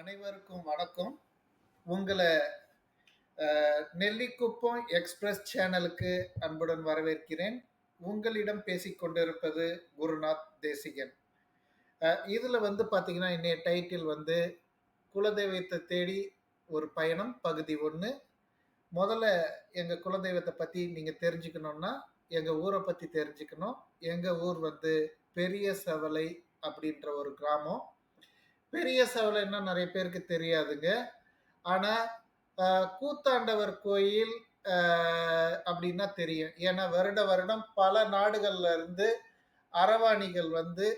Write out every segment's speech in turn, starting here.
அனைவருக்கும் வணக்கம். உங்களை நெல்லிக்குப்பம் எக்ஸ்பிரஸ் சேனலுக்கு அன்புடன் வரவேற்கிறேன். உங்களிடம் பேசிக் கொண்டிருப்பது குருநாத் தேசிகன். இதில் வந்து பார்த்திங்கன்னா இன்னைய டைட்டில் வந்து குலதெய்வத்தை தேடி ஒரு பயணம் பகுதி ஒன்று முதல்ல எங்கள் குலதெய்வத்தை பற்றி நீங்கள் தெரிஞ்சுக்கணும்னா எங்கள் ஊரை பற்றி தெரிஞ்சுக்கணும். எங்கள் ஊர் வந்து பெரிய சவலை அப்படின்ற ஒரு கிராமம். பெரிய சவலைன்னா நிறைய பேருக்கு தெரியாதுங்க. ஆனால் கூத்தாண்டவர் கோயில் அப்படின்னா தெரியும். ஏன்னா வருட வருடம் பல நாடுகள்ல இருந்து அரவாணிகள் வந்து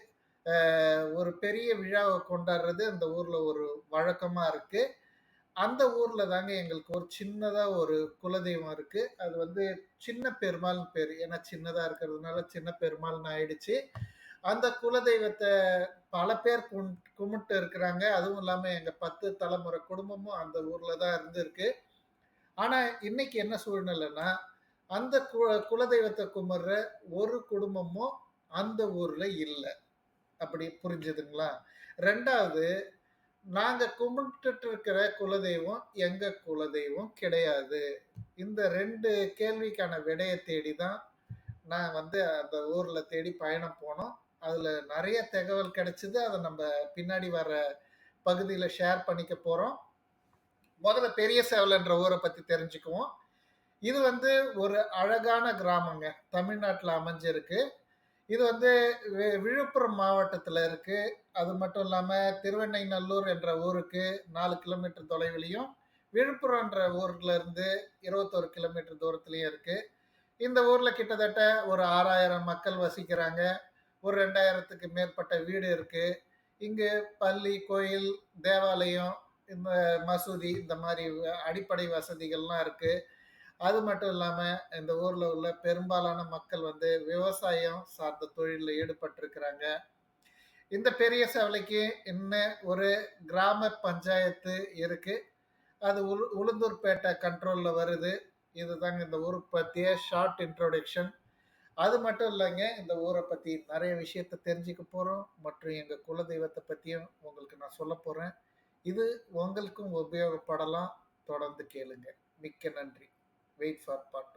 ஒரு பெரிய விழாவை கொண்டாடுறது அந்த ஊரில் ஒரு வழக்கமாக இருக்குது அந்த ஊரில் தாங்க எங்களுக்கு ஒரு சின்னதாக ஒரு குலதெய்வம் இருக்குது அது வந்து சின்ன பெருமாள் பேர். ஏன்னா சின்னதாக இருக்கிறதுனால சின்ன பெருமாள்னு ஆயிடுச்சு. அந்த குலதெய்வத்தை பல பேர் கும்- கும்பிட்டு இருக்கிறாங்க. அதுவும் இல்லாம எங்க பத்து தலைமுறை குடும்பமும் அந்த ஊர்ல தான் இருந்திருக்கு. ஆனா இன்னைக்கு என்ன சூழ்நிலைன்னா அந்த கு- குலதெய்வத்தை கும்பிடுற ஒரு குடும்பமும் அந்த ஊர்ல இல்லை. அப்படி புரிஞ்சுதுங்களா? ரெண்டாவது நாங்க கும்பிட்டு இருக்கிற குலதெய்வம் எங்க குலதெய்வம் கிடையாது. இந்த ரெண்டு கேள்விக்கான விடையை தேடி தான் நான் வந்து அந்த ஊர்ல தேடி பயணம் போனோம். அதுல நிறைய தகவல் கிடைச்சது. அதை நம்ம பின்னாடி வர பகுதியில் ஷேர் பண்ணிக்க போறோம். முதல்ல பெரிய சேவலன்ற ஊரை பத்தி தெரிஞ்சுக்குவோம். இது வந்து ஒரு அழகான கிராமங்க. தமிழ்நாட்டில் அமைஞ்சிருக்கு. இது வந்து வி- விழுப்புரம் மாவட்டத்தில் இருக்கு. அது மட்டும் இல்லாமல் திருவெண்ணைநல்லூர் என்ற ஊருக்கு நாலு கிலோமீட்டர் தொலைவிலையும் விழுப்புரம்ன்ற ஊர்ல இருந்து இருபத்தொரு கிலோமீட்டர் தூரத்துலேயும் இருக்கு. இந்த ஊரில் கிட்டத்தட்ட ஒரு ஆறாயிரம் மக்கள் வசிக்கிறாங்க. ஒரு ரெண்டாயிரத்துக்கு மேற்பட்ட வீடு இருக்கு. இங்கு பள்ளி கோயில் தேவாலயம் இந்த மசூதி இந்த மாதிரி அடிப்படை வசதிகள்லாம் இருக்கு. அது மட்டும் இல்லாமல் இந்த ஊரில் உள்ள பெரும்பாலான மக்கள் வந்து விவசாயம் சார்ந்த தொழிலில் ஈடுபட்டிருக்கிறாங்க. இந்த பெரிய சேவலைக்கு இன்னும் ஒரு கிராம பஞ்சாயத்து இருக்கு. அது உளு உளுந்தூர்பேட்டை கண்ட்ரோலில் வருது. இதுதாங்க இந்த ஊர் பற்றிய ஷார்ட் இன்ட்ரோடக்ஷன். அது மட்டும் இல்லைங்க இந்த ஊரை பற்றி நிறைய விஷயத்த தெரிஞ்சுக்க போகிறோம் மற்றும் எங்கள் குலதெய்வத்தை பற்றியும் உங்களுக்கு நான் சொல்ல போகிறேன் இது உங்களுக்கும் உபயோகப்படலாம். தொடர்ந்து கேளுங்க. மிக்க நன்றி. Wait for part